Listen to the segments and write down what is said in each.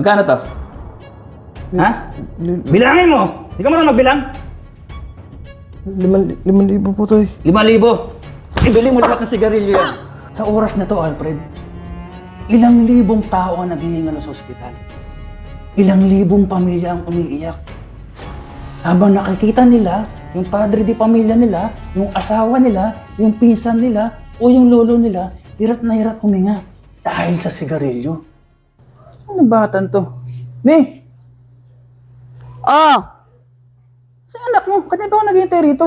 Magkano to? Ha? Bilangin mo! Di ka marunong magbilang? Liman, liman libo po, Tay. Lima libo. Ibili mo lahat ng sigarilyo yan. Sa oras na to, Alfred, ilang libong tao ang naghihinga sa ospital. Ilang libong pamilya ang umiiyak. Habang nakikita nila, yung padre di pamilya nila, yung asawa nila, yung pinsan nila, o yung lolo nila, hirap na hirap huminga dahil sa sigarilyo. Ano batan to? Ni, Oh, sa anak mo, kanya ba ako naghihintay rito?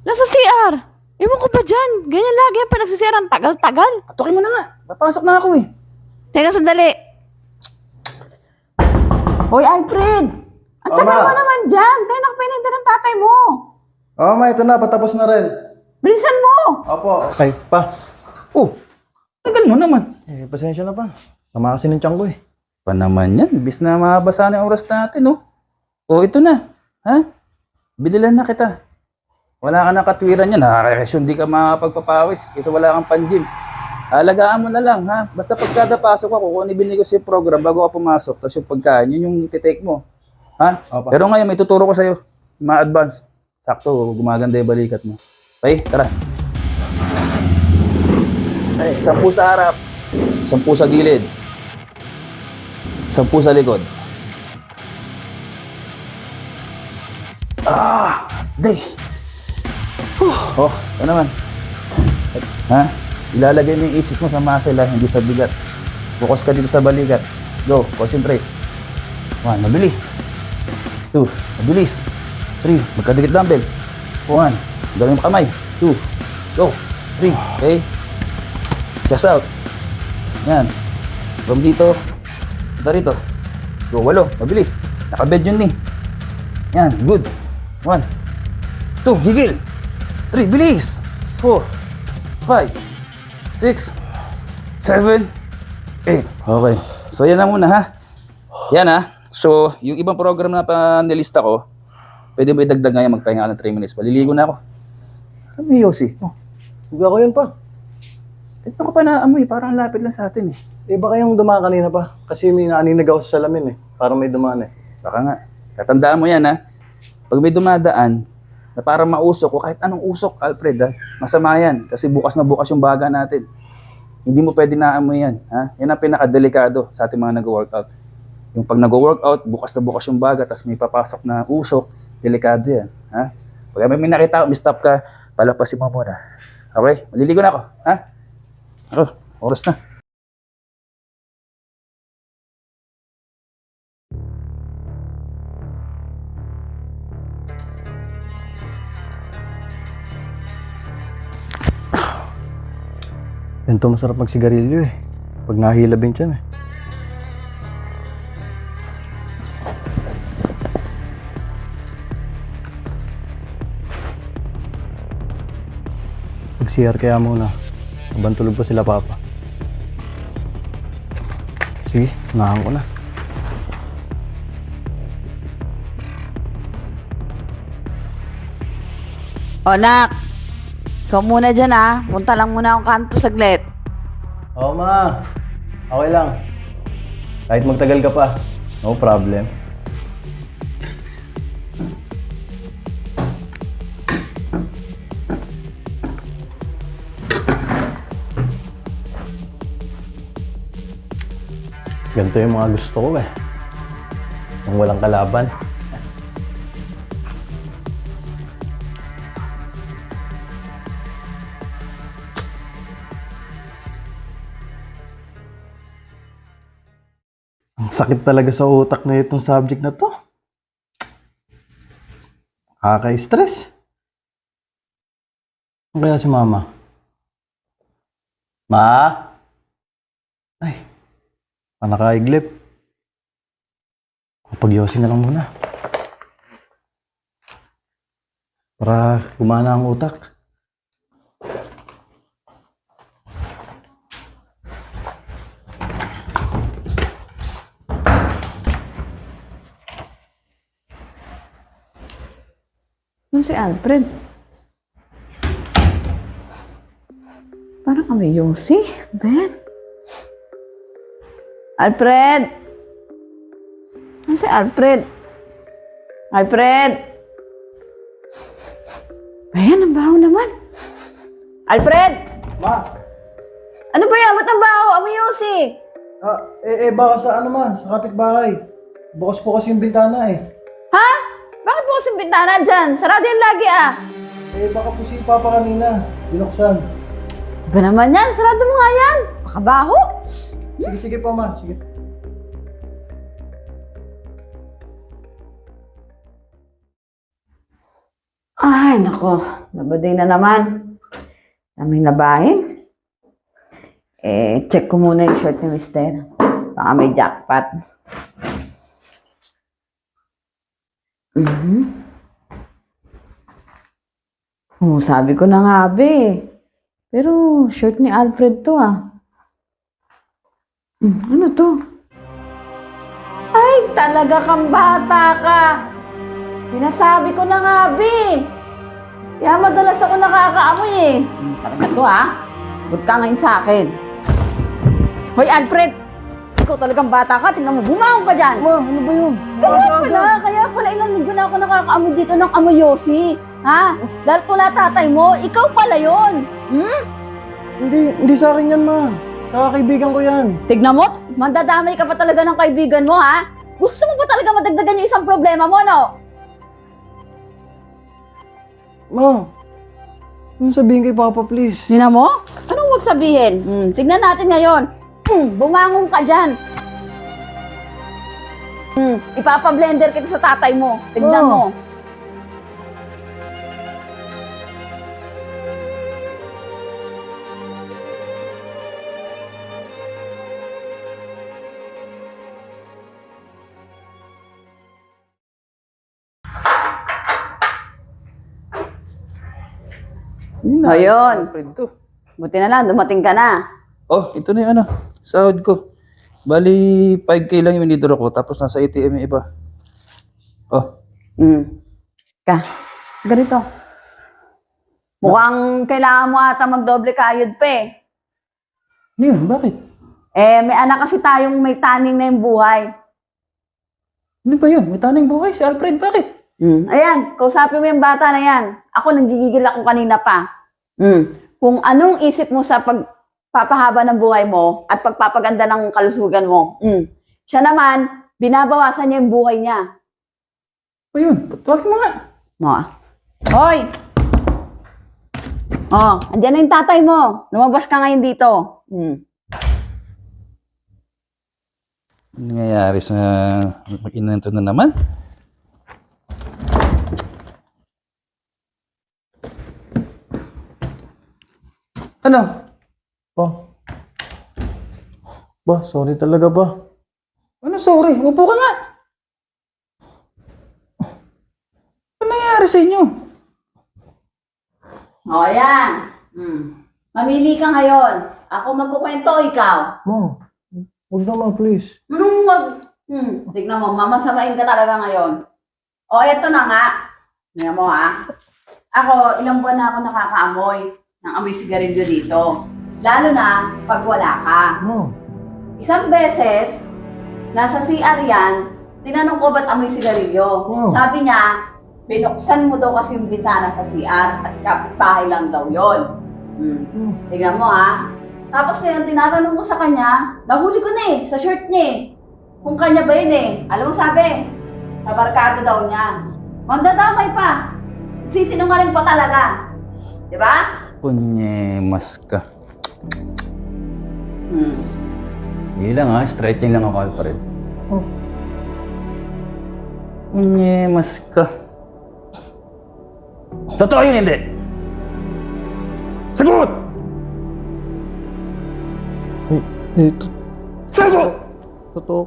nasa CR. Ewan ko ba dyan? Ganyan lagi ang pinagsisira. Ang tagal-tagal. Atukin mo na nga, papasok na ako eh. Teka, sandali. Hoy, Alfred! Ang Oh, tagal ma. mo naman dyan. Kaya nakapininda ng tatay mo. Oo, ma, ito na. Patapos na rin. Bilisan mo! Opo. Ay, pa. Oh, tagal mo naman. Eh, pasensya na pa. Sama kasi ng tiyan ko eh. Pa naman yan, ibis na mabasa na yung oras natin, no? O, ito na. Ha? Bililan na kita. Wala ka na katwiran yan, nakakasyon di ka makapagpapawis kasi wala kang panjim. Alagaan mo na lang, ha? Basta pagkada pasok ako, kung ibili ko sa program bago ka pumasok, tapos yung pagkain, yun yung titake mo. Ha? Opo. Pero ngayon, may tuturo ko sa'yo. Ma-advance. Sakto, gumaganda yung balikat mo. Okay, tara. Okay, sampu sa harap. Sampu sa gilid. Sampu sa likod. Ah, day. Oh, ito naman. Ha? Ilalagay mo yung isip mo sa muscle ha, hindi sa bigat. Focus ka dito sa balikat. Go, concentrate. One, mabilis. Two, mabilis. Three, magkadikit dumbbell. One, gawin mo kamay. Two, go. Three, okay. Chest out. Yan. From dito, Punta rito. Go, walo. Mabilis. Nakabed yun ni. Yan, good. One. Two, gigil. Three, bilis. Four. Five. Six. Seven. Eight. Okay. So, yan na muna ha. Yan ha. So, yung ibang program na panilista ko, pwede mo idagdag ngayon magpahinga ng 3 minutes. Paliligo na ako. Ano yung Yossi? Oh, Huwag ako yun pa. Ito ka pa na amoy. Parang lapit lang sa atin eh. Eh, baka yung dumaan kanina pa. Kasi may naaninag ako sa salamin eh. Parang may dumaan eh. Baka nga. Tatandaan mo yan ha. Pag may dumadaan, na parang mausok o kahit anong usok, Alfred ha, masama yan. Kasi bukas na bukas yung baga natin. Hindi mo pwede naamoy yan. Ha? Yan ang pinakadelikado sa ating mga nag-workout. Yung pag nag-workout, bukas na bukas yung baga, tapos may papasok na usok, delikado yan. Ha? Pag may, may nakita, may stop ka, palapasin mo muna. Okay? Maliligo na ako. Ha? Ako, oras na. Ganito masarap magsigarilyo eh. Pag nahilab yung tiyan eh. Mag-CR kaya muna. Habang tulog pa sila papa. Sige, unahan ko na. O, nak. Ikaw muna dyan, ah. Punta lang muna akong kanto saglit. Oo ma, okay lang. Kahit magtagal ka pa, no problem. Ganito yung mga gusto ko eh. Yung walang kalaban. Ang sakit talaga sa utak na itong subject na to. Nakaka-stress. Ano kaya si mama? Ma? Ay, panakaiglip. Kapag-yosin na lang muna. Para gumana ang utak. Ano si Alfred? Parang kami Yossi. Ben? Alfred! Ano si Alfred? Alfred! Ayan, ang baho naman. Alfred! Ma! Ano ba yan? Ba't ang baho? Amoy yosi. Ah, eh, eh, baka sa ano ma, sa kapitbahay. Bukas po kasi yung bintana eh. Ha? Bakit bukas yung bintana dyan? Sarado yan lagi ah. Eh, baka po si Papa kanina. Binuksan. Ba naman yan? Sarado mo nga yan. Baka baho. Sige, sige pa ma, sige. Ay, nako. Nabaday na naman. Daming labahin. Eh, check ko muna yung shirt ni Mister. Baka may jackpot. Mhm. Oh, sabi ko na nga, be. Pero, shirt ni Alfred to, ah. Hmm, ano to? Ay, talaga kang bata ka. Sinasabi ko na nga, be. Kaya madalas ako nakakaamoy eh. Hmm, Talaga to ha. Good ka ngayon sa akin. Hoy Alfred! Ikaw talagang bata ka. Tingnan mo, bumangon ka dyan. Ma, ano ba yun? Kaya pala, kaya pala ilang linggo na ako nakakaamoy dito ng amoy Yossi. Ha? Dahil pula tatay mo, ikaw pala yon. Hmm? Hindi, hindi sa akin yan ma. Sa kaibigan ko yan. Tignan mo, mandadamay ka pa talaga ng kaibigan mo ha? Gusto mo pa talaga madagdagan yung isang problema mo, no? Ma, ano sabihin kay Papa please? Tingnan mo? Anong huwag sabihin? Hmm, tignan natin ngayon. Hmm, bumangon ka dyan. Hmm, ipapablender kita sa tatay mo. Tignan Oh. mo. Ayun. Alfred to. Buti na lang, dumating ka na. Oh, ito na yung ano, sahod ko. Bali, 5K lang yung winidro ko, tapos nasa ATM yung iba. Oh, Hmm. Ka, ganito. Mukhang kailangan mo ata magdoble kayod pa eh. ano yun? Bakit? Eh, may anak kasi tayong may taning na yung buhay. Ano ba yun? May tanong buhay si Alfred, bakit? Mm. Ayan, kausapin mo yung bata na yan. Ako, nanggigigil ako kanina pa. Mm. Kung anong isip mo sa pagpapahaba ng buhay mo at pagpapaganda ng kalusugan mo. Mm. Siya naman, binabawasan niya yung buhay niya. Ano yun? Tawagin mo nga. Mo ah. Hoy! Oh, andyan na yung tatay mo. Lumabas ka ngayon dito. Mm. Ano nangyayari sa mag-ina nito na naman? Ano? Pa. Ba, sorry talaga ba? Ano sorry? Upo ka nga. Ano nangyayari sa inyo? O, oh, ayan. Mm. Mamili ka ngayon. Ako magkukwento, ikaw. Ma, huwag naman please. Anong wag? Hmm, tignan mo, mamasamain ka talaga ngayon. O, eto na nga. Tingnan mo ha. Ako, ilang buwan na ako nakakaamoy ng amoy sigarilyo dito. Lalo na pag wala ka. Ma, Isang beses, nasa CR yan, tinanong ko ba't amoy sigarilyo. Wow. Sabi niya, binuksan mo daw kasi yung bintana sa CR at kapitbahay lang daw yon. Hmm. Hmm. Tignan mo ha. Tapos ngayon, tinatanong ko sa kanya, nahuli ko na eh, sa shirt niya eh. Kung kanya ba yun eh. Alam mo sabi, tabarkado daw niya. Mandadamay pa. Sisinungaling pa talaga. Di ba? Kunyemas ka. Hmm. Hindi lang ha, stretching lang ako Alfred. Oh. Kunyemas ka. Totoo yun hindi? Sagot! eh, eh, to- Sagot! totoo.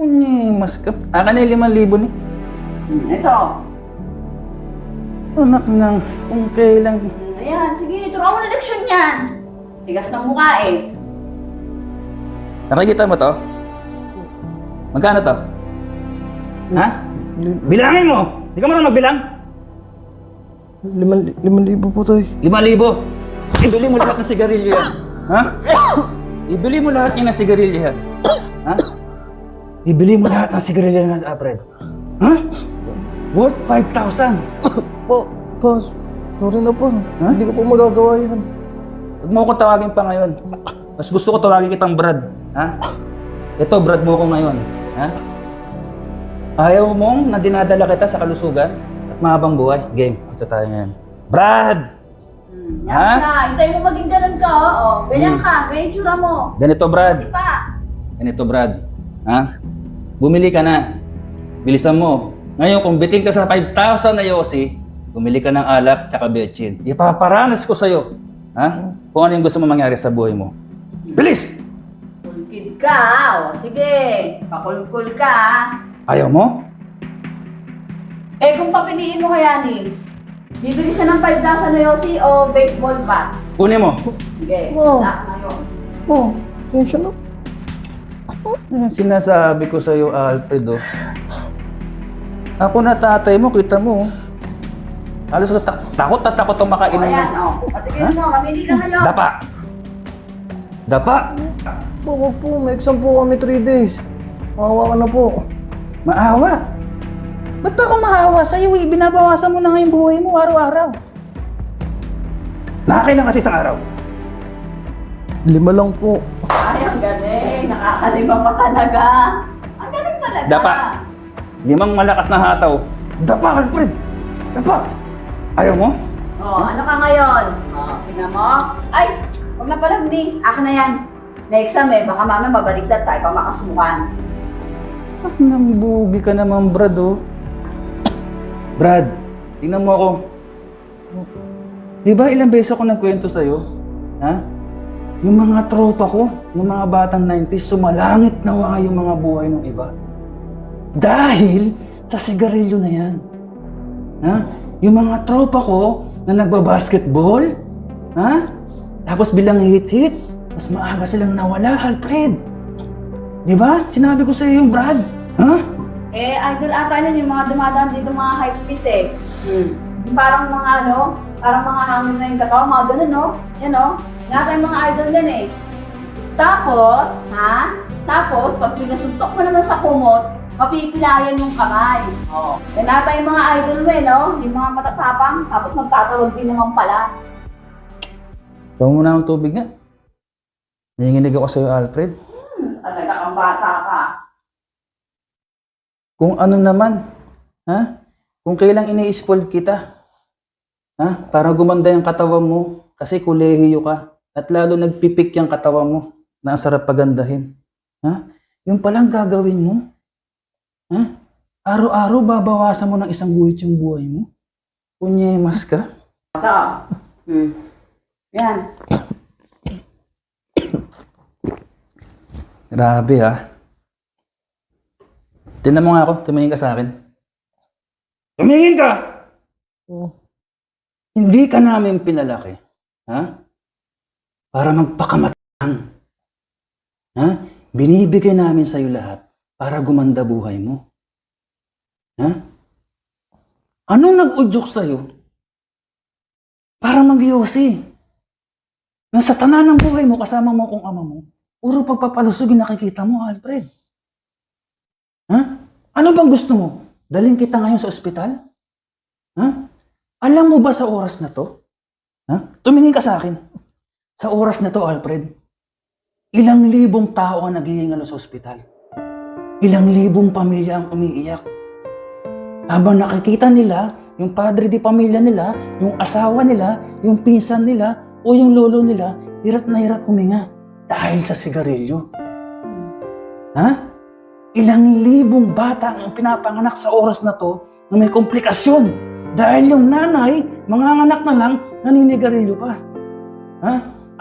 Kunyemas ka. Akin na yung limang libo ni. Hmm, Ito. Anak ng kung kailang... Ayan, sige, turuan mo na leksyon yan. Tigas ng mukha eh. Nakikita mo to? Magkano to? Ha? Bilangin mo! Di ka marunong magbilang? liman, liman libo po tayo. Lima libo. Ibili mo lahat ng sigarilyo yan. Ha? Ibili mo lahat yung ng sigarilyo yan. Ha? ibili mo lahat ng sigarilyo na Alfred. Ha? Worth 5,000. Po, boss. Sorry na po. Ha? Hindi ko po magagawa yan. Huwag mo akong tawagin pa ngayon. Mas gusto ko tawagin kitang Brad. Ha? Ito, Brad mo ko ngayon. Ha? Ayaw mong na dinadala kita sa kalusugan at mahabang buhay. Game. Ito tayo ngayon. Brad! Hmm, Ha? yan ka. Hintayin mo maging ganun ka, oo. Oh. Ganyan Hmm. ka. Ganyan tsura mo. Ganito, Brad. Kasi pa. Ganito, Brad. Ha? Bumili ka na. Bilisan mo. Ngayon, kung bitin ka sa 5,000 na yosi, bumili ka ng alak tsaka betchin. Ipaparanas ko sa'yo. Ha? Kung ano yung gusto mo mangyari sa buhay mo. Bilis! Kulkid ka. O, sige. Pakulkul ka. Ayaw mo? Eh, kung papiliin mo kaya ni, bibili siya ng 5,000 na yosi o baseball bat? Kunin mo. Sige. Wow. Wala ka ngayon. Oh, tensya na. Yan sinasabi ko sa'yo, Alfredo. Ako na tatay mo, kita mo. oh. Halos na tak- takot na takot ang O, makainom ayan, mo. o. Patigil mo. Mamili ka ngayon. Dapa! Dapa! Po, wag po. May exam po kami 3 days. Mawawa ka na po. Maawa? Ba't ba ako maawa sa'yo? Eh? Binabawasan mo na nga yung buhay mo araw-araw. Nakakailan kasi isang araw. Lima lang po. Ay, ang galing. Nakakalima pa talaga. Ang galing talaga. Dapa. Limang malakas na hataw. Dapa, Alfred! Dapa! Ayaw mo? Oh, ano ka ngayon? Oh, tingnan mo. Ay, huwag na pala ni. Akin na yan. May exam eh. Baka mamaya mabaligtad tayo pa makasubukan. Ah, nambugi ka naman, Brad, oh. Brad, tingnan mo ako. Di ba ilang beses ako nagkwento sa'yo? Ha? Yung mga tropa ko, yung mga batang 90s, sumalangit na nga yung mga buhay ng iba. Dahil sa sigarilyo na yan. Ha? Yung mga tropa ko na nagbabasketball, ha? Tapos bilang hit-hit, mas maaga silang nawala, Alfred. Di ba? Sinabi ko sa iyo yung Brad. Ha? Eh, idol ata yan yung mga dumadaan dito mga hype piece eh. Hmm. Yung parang mga ano, parang mga hangin na yung katawan, mga ganun no? Yan no? Nasa yung mga idol yan eh. Tapos, ha? Tapos, pag pinasuntok mo naman sa kumot, mapipilayan yung kamay. Oo. Yan ata yung mga idol mo eh, no? Yung mga matatapang, tapos magtatawag din naman pala. Tawa mo na ng tubig nga. Nanginginig ako sa iyo, Alfred. Hmm, talaga kang bata ka. Kung ano naman, ha? Kung kailang ini-spoil kita, ha? Para gumanda yung katawan mo, kasi kolehiyo ka, at lalo nagpipik yung katawan mo, na ang sarap pagandahin. Ha? Yung palang gagawin mo, ha? Araw-araw babawasan mo ng isang guhit yung buhay mo. Kunyemas ka. Ito. Hmm. Yan. Grabe ha. Tingnan mo nga ako, tumingin ka sa akin. Tumingin ka! Oh. Hindi ka namin pinalaki. Ha? Para magpakamatang. Ha? Binibigay namin sa'yo lahat para gumanda buhay mo. Ha? Anong nag-udyok sa'yo? Para magyosi. Nasa tanan ng buhay mo, kasama mo kung ama mo, puro pagpapalusog yung nakikita mo, Alfred. Ha? Ano bang gusto mo? Daling kita ngayon sa ospital? Ha? Alam mo ba sa oras na to? Ha? Tumingin ka sa akin. Sa oras na to, Alfred, ilang libong tao ang naghihingalo sa ospital. Ilang libong pamilya ang umiiyak. Habang nakikita nila, yung padre di pamilya nila, yung asawa nila, yung pinsan nila, o yung lolo nila, hirap na hirap huminga dahil sa sigarilyo. Ha? Ilang libong bata ang pinapanganak sa oras na to na may komplikasyon dahil yung nanay, mga anak na lang, naninigarilyo pa. Ha?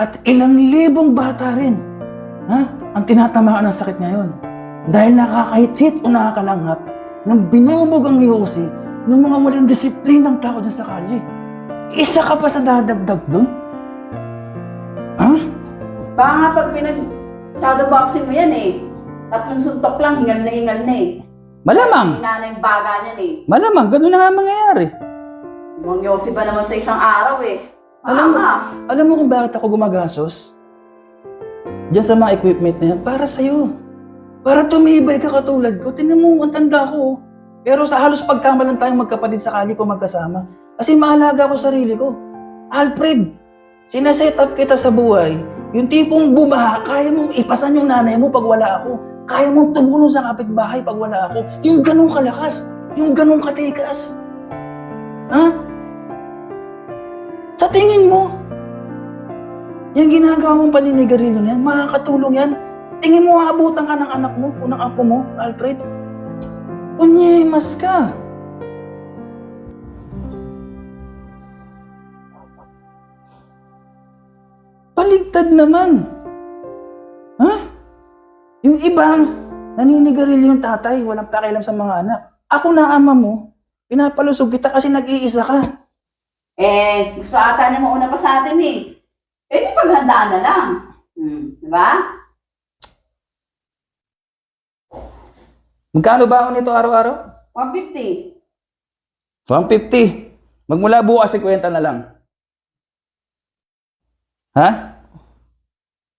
At ilang libong bata rin ha? ang tinatamaan ng sakit ngayon dahil nakakahitsit o nakakalanghap ng binubog ang yosi ng mga walang disiplinang tao dyan sa kalye. Isa ka pa sa dadagdag doon? Ha? Baka nga pag pinag shadowboxing mo yan eh. Tatlong suntok lang, hingal na hingal na eh. Malamang! Hinana yung baga niyan eh. Malamang, ganun na nga mangyayari. Yung Yossi ba naman sa isang araw eh. Alam mo, alam mo kung bakit ako gumagastos? Diyan sa mga equipment na yan, para sa'yo. Para tumibay ka katulad ko. Tingnan mo, ang tanda ko. oh. Pero sa halos pagkamalan tayong magkapatid sakali ko magkasama. Kasi maalaga ko sarili ko. Alfred, sinaset up kita sa buhay. Yung tipong bumaha, kaya mong ipasan yung nanay mo pag wala ako. Kaya mong tumulong sa kapitbahay pag wala ako. Yung ganong kalakas. Yung ganong katikas. Ha? Sa tingin mo, yung ginagawa mong paninigarilyo na yan, makakatulong yan. Tingin mo, aabutan ka ng anak mo o apo mo, Alfred. Kunyemas ka. Paligtad naman. Ha? Yung ibang, naninigarilyo yung tatay, walang pakialam sa mga anak. Ako na ama mo, pinapalusog kita kasi nag-iisa ka. Eh, gusto ata niya mauna pa sa atin eh. Eh, paghandaan na lang. Hmm, di ba? Magkano ba nito araw-araw? 150. 150. Magmula bukas, 50 na lang. Ha?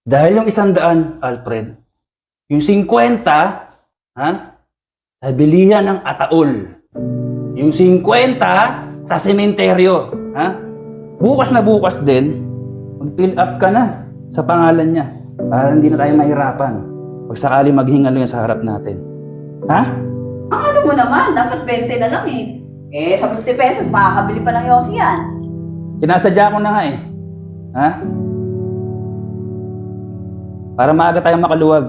Dahil yung isang daan, Alfred, yung 50, ha? Sa bilihan ng ataol. Yung 50, sa sementeryo. Ha? Bukas na bukas din, mag-fill up ka na sa pangalan niya para hindi na tayo mahirapan pag sakali maghingalo yan sa harap natin. Ha? Ang ano mo naman, dapat 20 na lang eh. Eh, sa 50 pesos, makakabili pa ng Yossi yan. Sinasadya ko na nga eh. Ha? Para maaga tayong makaluwag.